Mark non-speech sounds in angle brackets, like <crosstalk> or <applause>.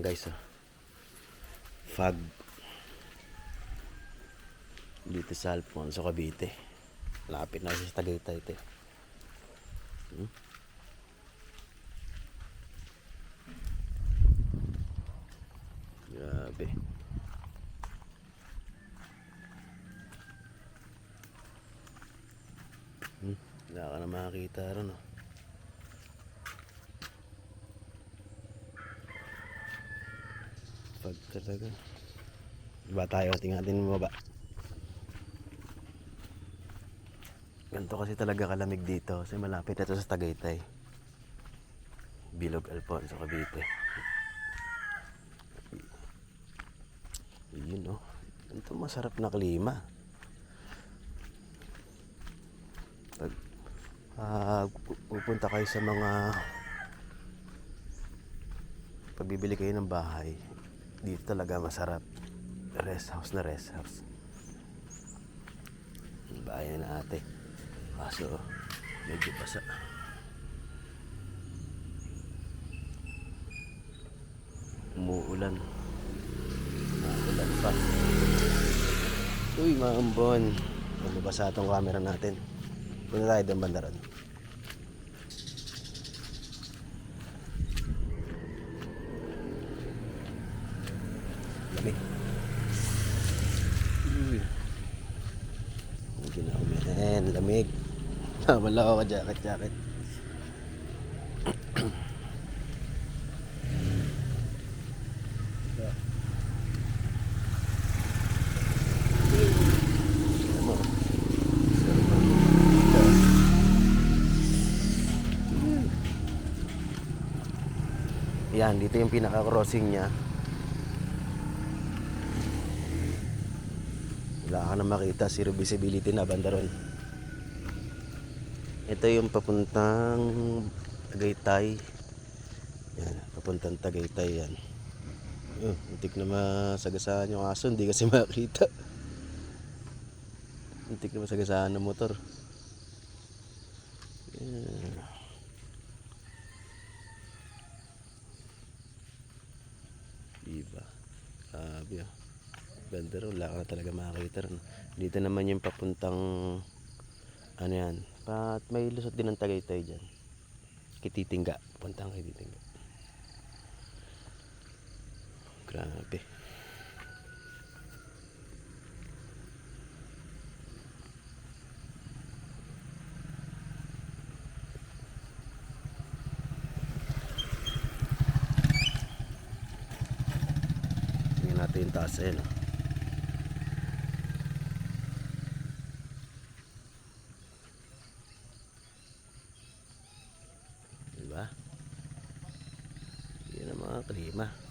lang guys. Oh. Fog. Dito sa Alfonso, Cavite. Lapit na sa Tagaytay ito. Hmm? Grabe. Hmm, wala ka na makakita ron oh. Pag talaga. Diba tayo? Tingnan natin baba. Ganito kasi talaga kalamig dito kasi malapit na to sa Tagaytay. Bilog Alfonso, Cavite. Yun oh. Ito masarap na klima. Pag pu- pupunta kayo sa mga pagbibili kayo ng bahay, dito talaga masarap. Rest house na rest house. Bahay na ate. Kaso, medyo basa. Umuulan. Umuulan pa. Uy, mga ambon. Lumabasa itong camera natin. Punta tayo doon banda ron. Lamig. Uy. Hindi na umihan. Lamig. <laughs> Wala ako jacket jacket. Ano? Yan, dito yung pinaka-crossing niya. Wala ka na makita, zero visibility na banda ron. Ito yung papuntang Tagaytay. Yan, papuntang Tagaytay yan. Uh, muntik na masagasaan yung aso, hindi kasi <laughs> makita. Muntik na masagasaan ng motor. Yan. Diba? Grabe ah. Rin, wala ka na talaga makakita rin. Dito naman yung papuntang ano yan. Pat may lusot din ng Tagaytay dyan. Kititingga. Puntang Kititingga. Grabe. Natin yung taas eh, no? Diba? Yan ang mga klima.